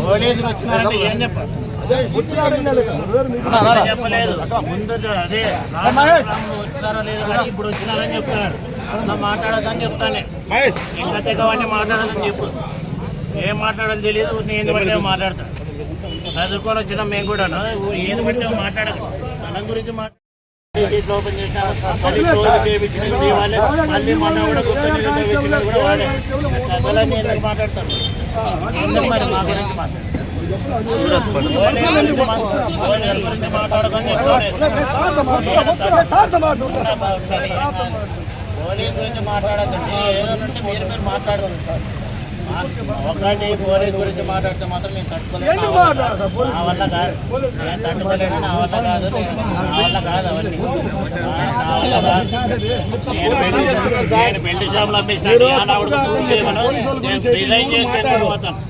పోలీసులు వచ్చినారంటే ఏం చెప్పాలి? చెప్పలేదు. ముందు అదే రాష్ట్రంలో వచ్చినారో లేదో కానీ ఇప్పుడు వచ్చినారని మాట్లాడదని చెప్తానే. ఇంకా మాట్లాడదని చెప్పు. ఏం మాట్లాడాలో తెలియదు నేను బట్టే మాట్లాడతాను చదువుకొని వచ్చినా మేము కూడా. ఏది బట్టే మాట్లాడదు తన గురించి మాట్లాడు సీట్లు ఓపెన్ చేసినారు మళ్ళీ షోలు చేయించినది మీ వాళ్ళే మళ్ళీ మొన్న కూడా కొత్త పోలీస్ గురించి మాట్లాడకండి ఏదో మీరు మీరు ఒకటి పోలీస్ గురించి మాట్లాడితే మాత్రం నేను తట్టుకోలేదు నా వల్ల కాదు నేను తట్టుకోలేను నా వల్ల కాదు నా వల్ల కాదు అవన్నీ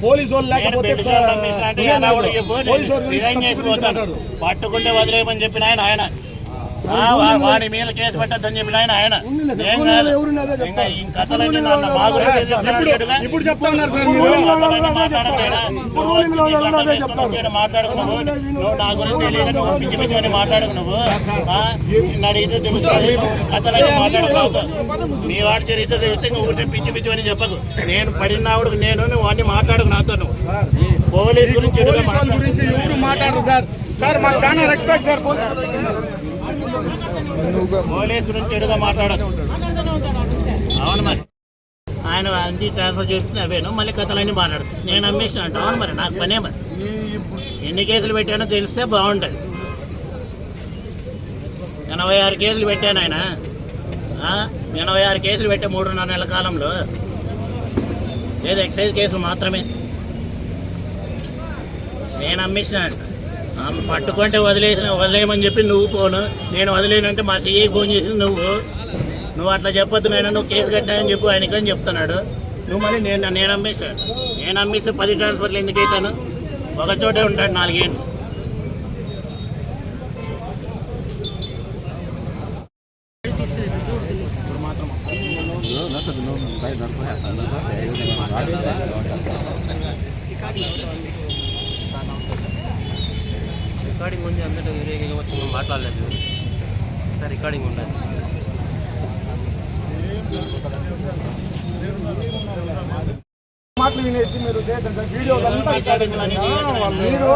పోలీసు వాళ్ళు పట్టుకుంటే వదిలేయమని చెప్పిన ఆయన ఆయన వాడి మీద కేసు పెట్టద్దని చెప్పిన ఆయన. ఆయన. ఇప్పుడు చెప్తున్నారు నువ్వు నా గురించి తెలియదు. నువ్వు పిచ్చి పిచ్చి అని మాట్లాడకు నువ్వు? నిన్ను అడిగితే తెలుస్తుంది. కథలన్నీ మాట్లాడకూడదు నీ వాడి చరిత్ర తెలిస్తే నువ్వు పిచ్చి పిచ్చి అని చెప్పకు. నేను పడినావుడు నేను నువ్వు అన్ని మాట్లాడకు నాతో నువ్వు. పోలీస్ గురించి ఎవరు మాట్లాడరు సార్? సార్ మాకు చాలా రెస్పెక్ట్ సార్. పోలీస్ గురించి చెడుగా మాట్లాడదు అవును మరి. ఆయన అన్ని ట్రాన్స్ఫర్ చేస్తున్నా అవేను మళ్ళీ కథలన్నీ మాట్లాడుతుంది నేను అమ్మేసిన అంట. అవును మరి నాకు పనే మరి. ఎన్ని కేసులు పెట్టానో తెలిస్తే బాగుంటుంది. ఎనభై ఆరు కేసులు పెట్టాను ఆయన. ఎనభై ఆరు కేసులు పెట్టే మూడున్నర నెలల కాలంలో. లేదు ఎక్సైజ్ కేసులు మాత్రమే. నేను అమ్మేసిన అంట. పట్టుకుంటే వదిలేసిన వదిలేయమని చెప్పి నువ్వు ఫోను నేను వదిలేనంటే మా సీఐ ఫోన్ చేసి నువ్వు నువ్వు అట్లా చెప్పొద్దు నేను నువ్వు కేసు కట్టానని చెప్పు ఆయనకని చెప్తున్నాడు నువ్వు మళ్ళీ నేను నేను అమ్మేస్తాను నేను అమ్మేస్తే పది ట్రాన్స్ఫర్లు ఎందుకు అవుతాను ఒక చోటే ఉంటాడు నాలుగేళ్ళు రికార్డింగ్ ఉంది అందరూ వేరేగా వచ్చి మాట్లాడలేదు. రికార్డింగ్ ఉండదు. మాటలు వినేసి మీరు చేయకండి సార్ వీడియో అంతా రికార్డింగ్లు అన్నీ తీయకండి. మీరు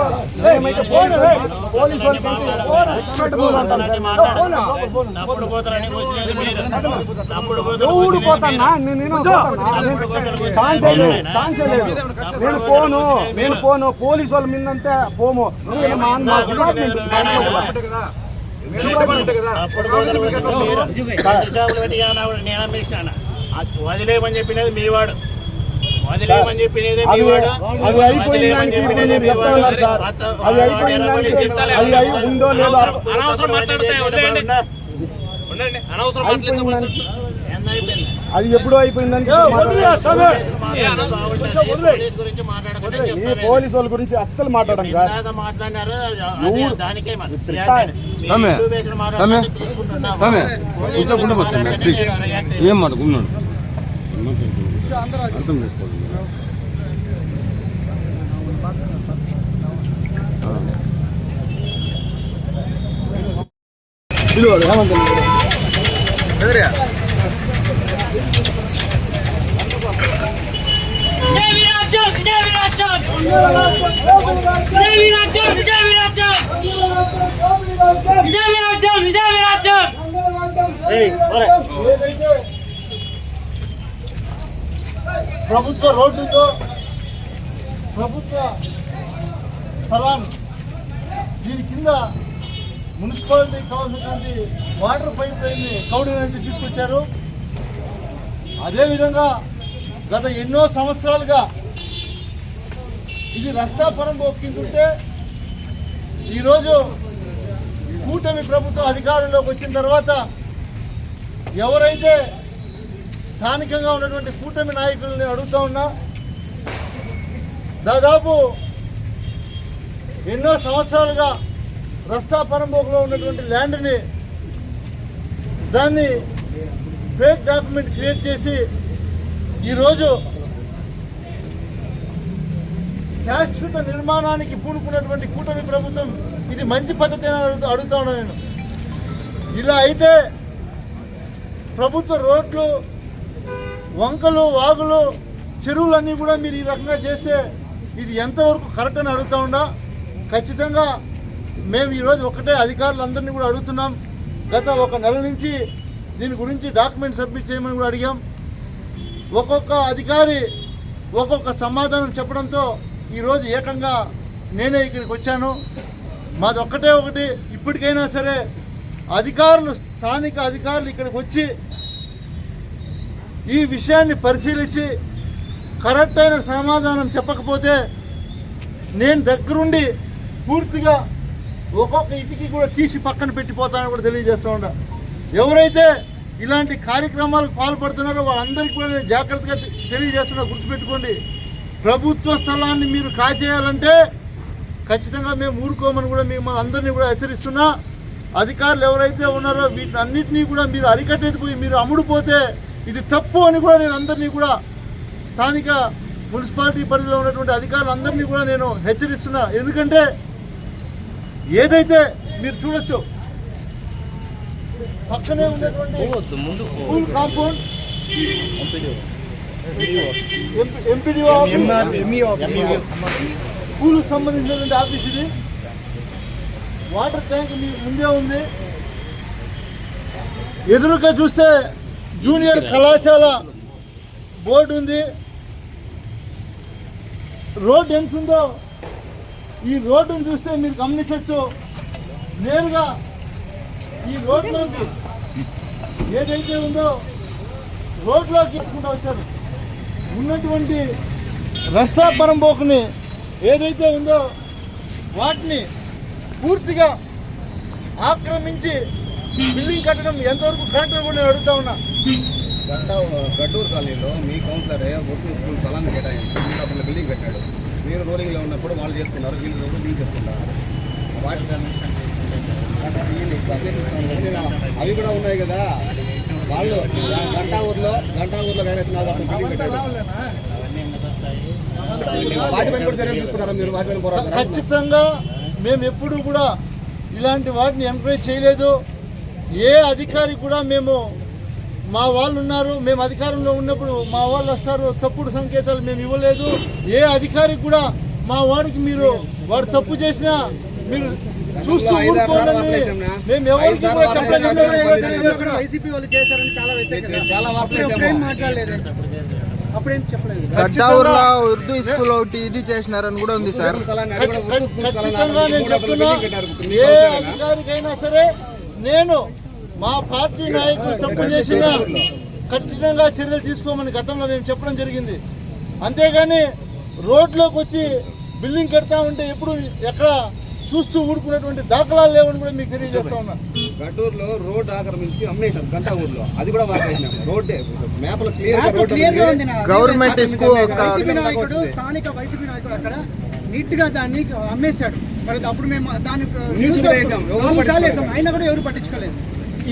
ఏమైతే పోలీసు పోలీసు తప్పుడు కోతలని కూర్చునేది మీరు. తప్పుడు కోతలు ఎవడు పోతానా. నేను పోను నేను పోను పోలీసు వాళ్ళ మీదంటే పోము. అప్పుడు వదిలేయమని చెప్పినది మీ అది అయిపోయిందని సార్. అది అయిపోయిందని అయి ఉందో లేదో ఎప్పుడో అయిపోయిందని పోలీస్ వాళ్ళ గురించి అస్సలు మాట్లాడడం react ఏం మాట ఉన్నాడు. అర్థం చేసుకోవాలి జై విరాజం జై విరాజం జై ప్రభుత్వ రోడ్డుతో ప్రభుత్వ స్థలం దీని కింద మున్సిపాలిటీకి కావాల్సినటువంటి వాటర్ పైప్ లైన్ని కౌడి నుంచి తీసుకొచ్చారు. అదేవిధంగా గత ఎన్నో సంవత్సరాలుగా ఇది రస్తాపురం ఒక్కింటుంటే ఈరోజు కూటమి ప్రభుత్వం అధికారంలోకి వచ్చిన తర్వాత ఎవరైతే స్థానికంగా ఉన్నటువంటి కూటమి నాయకులని అడుగుతా ఉన్నా దాదాపు ఎన్నో సంవత్సరాలుగా రస్తా పరంబోకులో ఉన్నటువంటి ల్యాండ్ని దాన్ని ఫేక్ డాక్యుమెంట్ క్రియేట్ చేసి ఈరోజు శాశ్వత నిర్మాణానికి పూనుకున్నటువంటి కూటమి ప్రభుత్వం ఇది మంచి పద్ధతి అని అడుగుతా అడుగుతా ఉన్నాను నేను. ఇలా అయితే ప్రభుత్వ రోడ్లు వంకలు వాగులు చెరువులన్నీ కూడా మీరు ఈ రకంగా చేస్తే ఇది ఎంతవరకు కరెక్ట్ అని అడుగుతా ఉండా ఖచ్చితంగా మేము ఈరోజు ఒకటే అధికారులందరినీ కూడా అడుగుతున్నాం. గత ఒక నెల నుంచి దీని గురించి డాక్యుమెంట్ సబ్మిట్ చేయమని కూడా అడిగాం. ఒక్కొక్క అధికారి ఒక్కొక్క సమాధానం చెప్పడంతో ఈరోజు ఏకంగా నేనే ఇక్కడికి వచ్చాను. మాది ఒక్కటే ఒకటి. ఇప్పటికైనా సరే అధికారులు స్థానిక అధికారులు ఇక్కడికి వచ్చి ఈ విషయాన్ని పరిశీలించి కరెక్ట్ అయిన సమాధానం చెప్పకపోతే నేను దగ్గరుండి పూర్తిగా ఒక్కొక్క ఇంటికి కూడా తీసి పక్కన పెట్టిపోతానని కూడా తెలియజేస్తూ ఉండ ఎవరైతే ఇలాంటి కార్యక్రమాలకు పాల్పడుతున్నారో వాళ్ళందరికీ కూడా నేను జాగ్రత్తగా తెలియజేస్తున్నా గుర్తుపెట్టుకోండి. ప్రభుత్వ స్థలాన్ని మీరు కాజేయాలంటే ఖచ్చితంగా మేము ఊరుకోమని కూడా మిమ్మల్ని అందరినీ కూడా హెచ్చరిస్తున్నా. అధికారులు ఎవరైతే ఉన్నారో వీటిని అన్నింటినీ కూడా మీరు అరికట్టేది పోయి మీరు అమ్ముడుపోతే ఇది తప్పు అని కూడా నేను అందరినీ కూడా స్థానిక మున్సిపాలిటీ పరిధిలో ఉన్నటువంటి అధికారులందరినీ కూడా నేను హెచ్చరిస్తున్నా. ఎందుకంటే ఏదైతే మీరు చూడొచ్చు పక్కనే ఉన్నటువంటి స్కూల్ కాంపౌండ్ ఎంపీడీఓ స్కూల్ సంబంధించినటువంటి ఆఫీస్ ఇది. వాటర్ ట్యాంక్ మీ ముందే ఉంది. ఎదురుగా చూస్తే జూనియర్ కళాశాల బోర్డు ఉంది. రోడ్ ఎంత ఉందో ఈ రోడ్డును చూస్తే మీరు గమనించవచ్చు. నేరుగా ఈ రోడ్లోకి ఏదైతే ఉందో రోడ్లోకి ఎక్కకుండా వచ్చారు. ఉన్నటువంటి రస్తా పరంబోకుని ఏదైతే ఉందో వాటిని పూర్తిగా ఆక్రమించి బిల్డింగ్ కట్టడం ఎంతవరకు కరెక్ట్ కూడా నేను అడుగుతా ఉన్నా. గడ్డ గడ్డూరు కాలనీలో మీ కౌన్సిలరే ఒట్టు స్కూల్ స్థలాన్ని కేటాయించి మీరు అప్పుడు బిల్డింగ్ కట్టాడు. మీరు రోలింగ్లో ఉన్నప్పుడు వాళ్ళు చేసుకున్నారు వీళ్ళు డీల్ చేసుకున్నారు వాటి అవి కూడా ఉన్నాయి కదా. వాళ్ళు గంటా ఊర్లో గంటా ఊర్లో బిల్డింగ్ మీరు? పోరాడతారా? ఖచ్చితంగా మేము ఎప్పుడూ కూడా ఇలాంటి వాటిని ఎంకరేజ్ చేయలేదు. ఏ అధికారి కూడా మేము మా వాళ్ళు ఉన్నారు మేము అధికారంలో ఉన్నప్పుడు మా వాళ్ళు వస్తారు తప్పుడు సంకేతాలు మేము ఇవ్వలేదు. ఏ అధికారికి కూడా మా వాడికి మీరు వాడు తప్పు చేసినా మీరు చూస్తూ ఊరుకోండి మేము ఎవరికి కూడా చెప్పలేదు. ఉర్దూ స్కూల్ ఒకటి ఇది చేసినారని కూడా ఉంది సార్. ఖచ్చితంగా నేను చెప్తున్నా ఏ? అధికారికైనా సరే నేను మా పార్టీ నాయకులు తప్పు చేసినా కఠినంగా చర్యలు తీసుకోమని గతంలో మేము చెప్పడం జరిగింది. అంతేగాని రోడ్లోకి వచ్చి బిల్డింగ్ కడతా ఉంటే ఎప్పుడు ఎక్కడ చూస్తూ ఊరుకున్నటువంటి దాఖలాలు లేవని కూడా మీకు తెలియజేస్తా ఉన్నా. గడ్డూరులో రోడ్ ఆక్రమించి అమ్మేశాం గంటా ఊర్లో అది కూడా రోడ్డే. మ్యాప్లో క్లియర్ గవర్నమెంట్ స్థానిక వైసీపీ నాయకుడు అక్కడ నీట్గా దాన్ని అమ్మేశాడు. మరి అప్పుడు మేము పట్టించుకోలేదు. అయినా కూడా ఎవరు పట్టించుకోలేదు.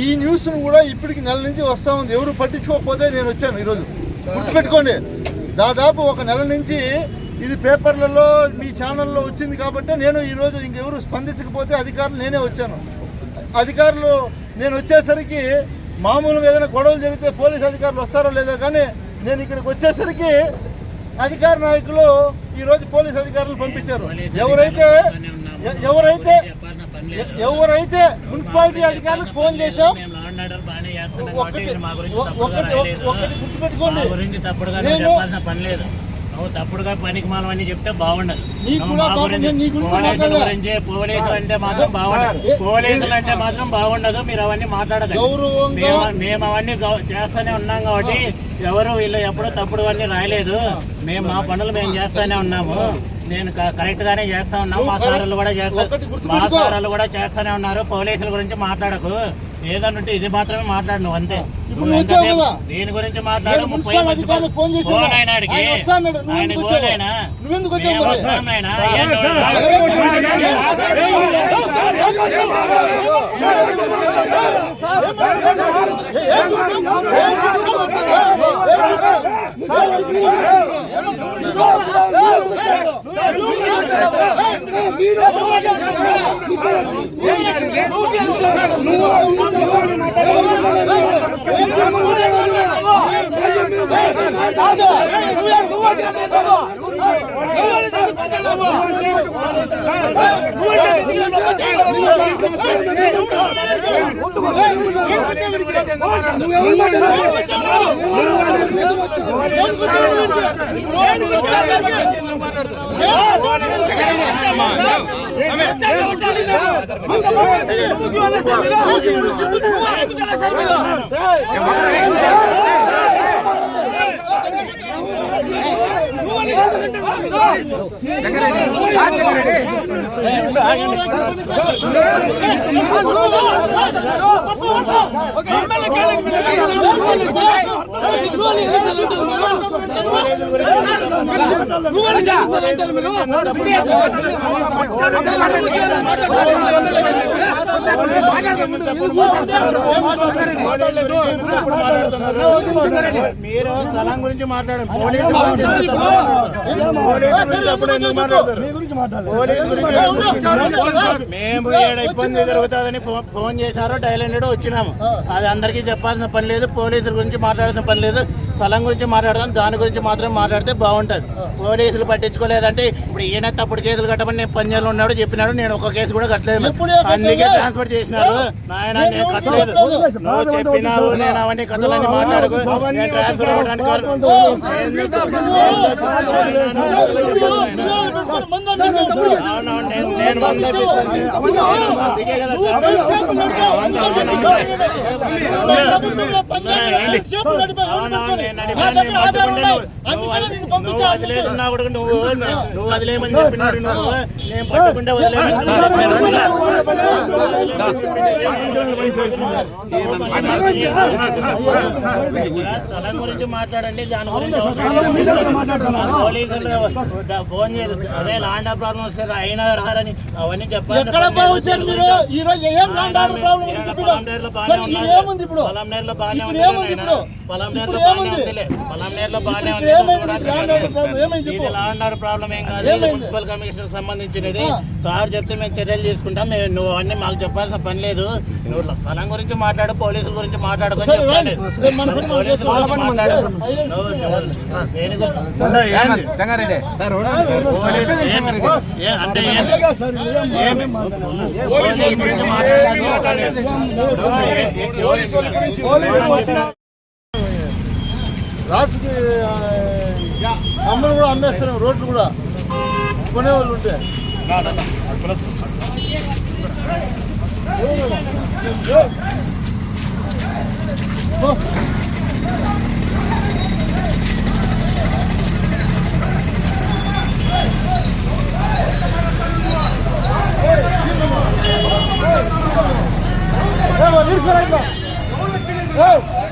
ఈ న్యూస్ కూడా ఇప్పటికి నెల నుంచి వస్తా ఉంది. ఎవరు పట్టించుకోకపోతే నేను వచ్చాను ఈరోజు. గుర్తుపెట్టుకోండి. దాదాపు ఒక నెల నుంచి ఇది పేపర్లలో మీ ఛానల్లో వచ్చింది కాబట్టి నేను ఈరోజు ఇంకెవరు స్పందించకపోతే అధికారులు నేనే వచ్చాను. అధికారులు నేను వచ్చేసరికి మామూలుగా ఏదైనా గొడవలు జరిగితే పోలీస్ అధికారులు వస్తారో లేదో కానీ నేను ఇక్కడికి వచ్చేసరికి అధికార నాయకులు ఈరోజు పోలీస్ అధికారులు పంపించారు. ఎవరైతే ఎవరైతే ఎవరైతే మున్సిపాలిటీ అధికారులకు ఫోన్ చేశాం ఒకటి ఒకటి గుర్తుపెట్టుకోండి. నేను- తప్పుడుగా పనికి మాలం అని చెప్తే బాగుండదు. పోలీసుల. గురించి పోలీసులు అంటే మాత్రం బాగుండదు. పోలీసులు అంటే మాత్రం బాగుండదు మీరు అవన్నీ మాట్లాడదు మేము అవన్నీ చేస్తానే ఉన్నాం కాబట్టి ఎవరు వీళ్ళు ఎప్పుడూ తప్పుడు అన్ని రాయలేదు. మేము మా పనులు మేము చేస్తానే ఉన్నాము. నేను కరెక్ట్ గానే చేస్తా ఉన్నాం. మా సార్లు కూడా చేస్తా మా. సార్లు కూడా చేస్తానే ఉన్నారు. పోలీసుల గురించి మాట్లాడకు. ఏదన్నుంటే ఇది మాత్రమే మాట్లాడు నువ్వు అంతే. ఇప్పుడు నువ్వు వచ్చావు కదా. దీని గురించి మాట్లాడు మున్సిపల్ అధికారులకు ఫోన్ ఆడికి. ఆయన వస్తా అన్నాడు. నువ్వు ఎందుకు వచ్చావు? వచ్చావు మరి? వస్తాం నాయనా. సార్, ఏంటో సార్, రాదు. ఏం మీరు స్థలం గురించి మాట్లాడండి. పోలీసు మేము ఏడ ఇబ్బంది జరుగుతుందని ఫోన్ చేశారో డైల్ హండ్రెడ్ వచ్చినాము. అది అందరికీ చెప్పాల్సిన పని లేదు పోలీసుల గురించి మాట్లాడాల్సిన పని లేదు. స్థలం గురించి మాట్లాడదాం దాని గురించి మాత్రం మాట్లాడితే బాగుంటది పోలీసులు పట్టించుకోలేదంటే ఇప్పుడు ఈయన తప్పుడు కేసులు కట్టమని నేను పంజాలో ఉన్నాడు చెప్పినాడు నేను ఒక కేసు కూడా కట్టలేదు అందుకే ట్రాన్స్ఫర్ చేసినారు నాయన నేను కట్టలేదు నువ్వు చెప్పినావు నేను అవన్నీ కథలన్నీ మాట్లాడుకో నేను ట్రాన్స్ఫర్ అవ్వడానికి అవునవును, నేను- నువ్వు- నువ్వు చెప్పినాడు నేను పట్టుకుంటే గురించి మాట్లాడండి దాని గురించి ఫోన్ చేసి అదే లాండ్ ప్రాబ్లం వస్తే అయినా రారని అవన్నీ చెప్పాలి ఎక్కడ బాగుంచారు మీరు ఈ రోజు ఏం లాండ్ ఆర్డర్ ప్రాబ్లం ఉంది చెప్పిన సరే ఇది ఏముంది ఇప్పుడు పొలంనేరులో ఇప్పుడు బాగానే ఉంది ఏమైంది? చూడడానికి ఆర్డర్ ప్రాబ్లం ఏం కాదు? మున్సిపల్ కమిషనర్ సంబంధించినది. సార్ చెప్తే మేము చర్యలు తీసుకుంటాం. మేము నువ్వు అన్ని మాకు చెప్పాల్సిన పని లేదు. నువ్వు స్థలం గురించి మాట్లాడు పోలీసుల గురించి మాట్లాడుకొని చెప్పండి. అంటే? పోలీసుల గురించి మాట్లాడాలి. రాష్ట్రకి అమ్మలు కూడా అమ్మేస్తున్నాం రోడ్లు కూడా కొనేవాళ్ళు ఉంటే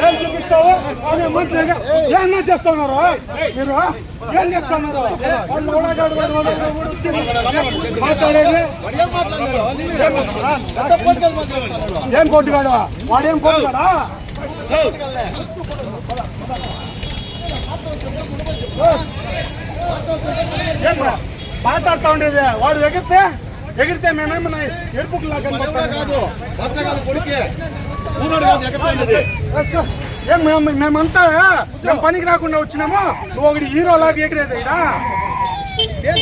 ఏం చూపిస్తావు అనే మంత్రిగా ఏం చేస్తున్నారు మీరు ఏం చేస్తున్నారు వాళ్ళు ఓడాగాడు వాడు ఓడాగాడు వాడు వచ్చి మాట్లాడేది ఏం పోటీగాడు వాడేం పోటీగాడా ఏం రా? మాట్లాడుతా ఉండేది వాడు ఎగిరితే ఎగిరితే మేమేమన్నా ఎరుపుకు లాగా కాదు భర్త కాదు కొడుకే ఊరోడు కాదు ఎక్కడ ఏం మేము మేమంతా మేము పనికి రాకుండా వచ్చినాము నువ్వు ఒకటి హీరో లాగా ఎగిరేది ఈడ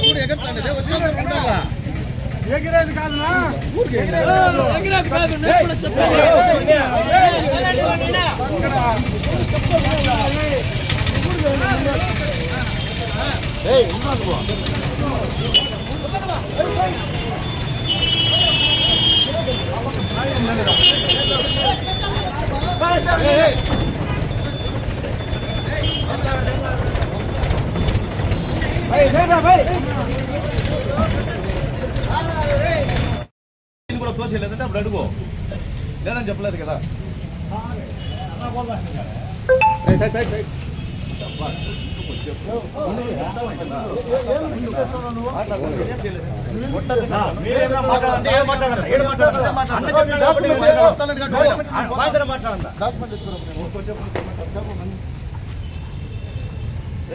కూడా ఎగరతాండి వచ్చిన ఎగిరేది కాదునా కూడా తోచేయలేదంటే అప్పుడు అడుగు లేదని చెప్పలేదు కదా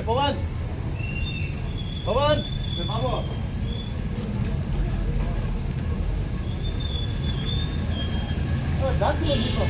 పవన్ పవన్ బాబాయ్ డాక్యుమెంట్ తీసుకో